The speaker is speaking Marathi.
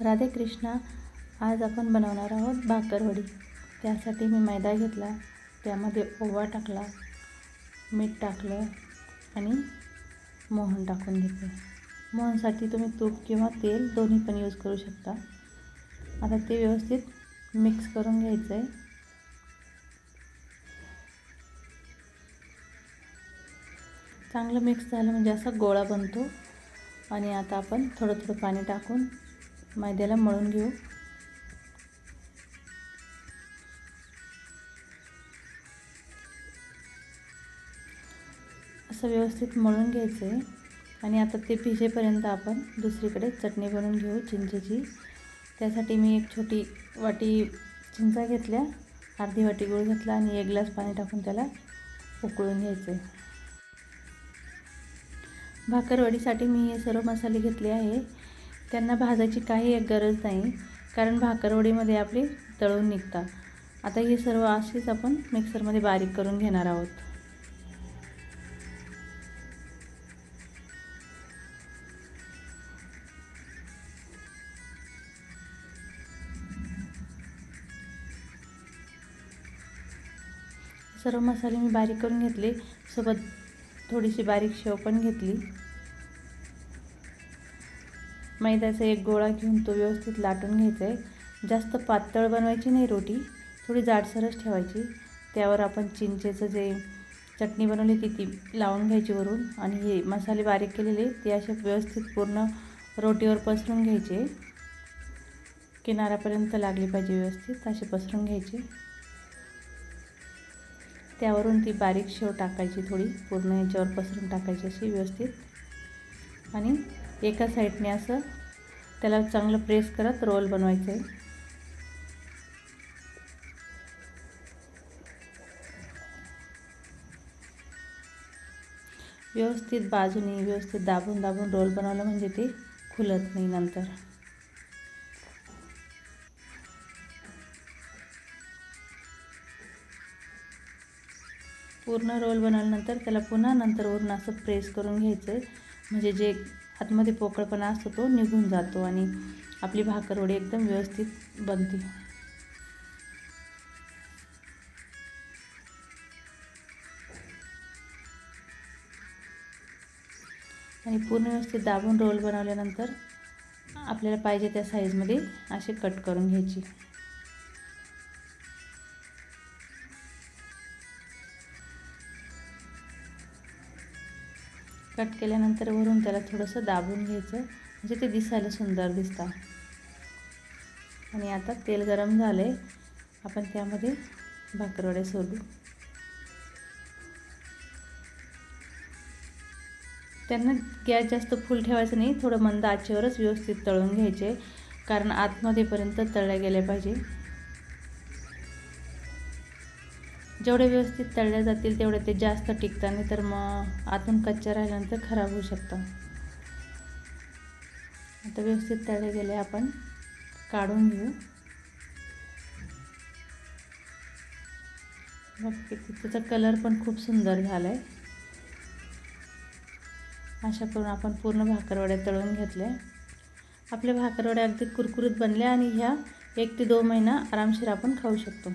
राधे कृष्णा आज आपण बनवणार आहोत भाकरवडी त्यासाठी मी मैदा घेतला त्यामध्ये ओवा टाकला मीठ टाकलं आणि मोहन टाकून घेतलं. मोहनसाठी तुम्ही तूप किंवा तेल दोन्ही पण यूज करू शकता. आता ते व्यवस्थित मिक्स करून घ्यायचं आहे चांगलं मिक्स झालं म्हणजे असा गोळा बनतो. आणि आता आपण थोडं थोडं पाणी टाकून मैद्याला मळून घेऊ. असं व्यवस्थित मळून घ्यायचं आहे आणि आता ते भिजेपर्यंत आपण दुसरीकडे चटणी बनवून घेऊ चिंचेची. त्यासाठी मी एक छोटी वाटी चिंचा घेतल्या अर्धी वाटी गूळ घेतला आणि एक ग्लास पाणी टाकून त्याला उकळून घ्यायचं आहे भाकरवडीसाठी मी हे सर्व मसाले घेतले आहे. त्यांना भाजायची काही एक गरज नाही कारण भाकरवडीमध्ये आपली तळून निघतात आता हे सर्व असेच आपण मिक्सरमध्ये बारीक करून घेणार आहोत. सर्व मसाले मी बारीक करून घेतले. सोबत थोडीशी बारीक शेव पण घेतली. मैद्याचा एक गोळा घेऊन तो व्यवस्थित लाटून घ्यायचा आहे. जास्त पातळ बनवायची नाही रोटी थोडी जाडसरच ठेवायची. त्यावर आपण चिंचेचं जे चटणी बनवली ती ती लावून घ्यायची वरून आणि हे मसाले बारीक केलेले ते असे व्यवस्थित पूर्ण रोटीवर पसरून घ्यायचे. किनाऱ्यापर्यंत लागली पाहिजे व्यवस्थित असे पसरून घ्यायचे. त्यावरून ती बारीक शेव टाकायची थोडी पूर्ण याच्यावर पसरून टाकायची अशी व्यवस्थित. आणि एका साईडने असं त्याला चांगलं प्रेस करत रोल बनवायचं. आहे व्यवस्थित बाजूने व्यवस्थित दाबून दाबून रोल बनवलं म्हणजे ते खुलत नाही नंतर. पूर्ण रोल बनवल्यानंतर त्याला पुन्हा नंतर वरून असं प्रेस करून घ्यायचं. आहे म्हणजे जे आतमध्ये पोकळपणा असतो तो निघून जातो आणि आपली भाकरवडी एकदम व्यवस्थित बनते. आणि पूर्ण व्यवस्थित दाबून रोल बनवल्यानंतर आपल्याला पाहिजे त्या साईजमध्ये असे कट करून घ्यायची. कट केल्यानंतर वरून त्याला थोडंसं दाबून घ्यायचं. म्हणजे ते दिसायला सुंदर दिसतात. आणि आता तेल गरम झाले आपण त्यामध्ये भाकरवडे सोडू त्यांना गॅस जास्त फुल ठेवायचं नाही. थोडं मंद आचेवरच व्यवस्थित तळून घ्यायचे. कारण आतमध्येपर्यंत तळल्या गेल्या पाहिजे. जेवढे व्यवस्थित तळल्या जातील तेवढे ते जास्त टिकतात नाही तर मग आतून कच्च्या राहिल्यानंतर खराब होऊ शकतं. आता व्यवस्थित तळले गेले आपण काढून घेऊ. बघ किती त्याचा कलर पण खूप सुंदर झाला आहे अशा करून आपण पूर्ण भाकरवड्या तळून घेतल्या आपल्या भाकरवड्या अगदी कुरकुरीत बनल्या आणि ह्या एक ते दोन महिना आरामशीर आपण खाऊ शकतो.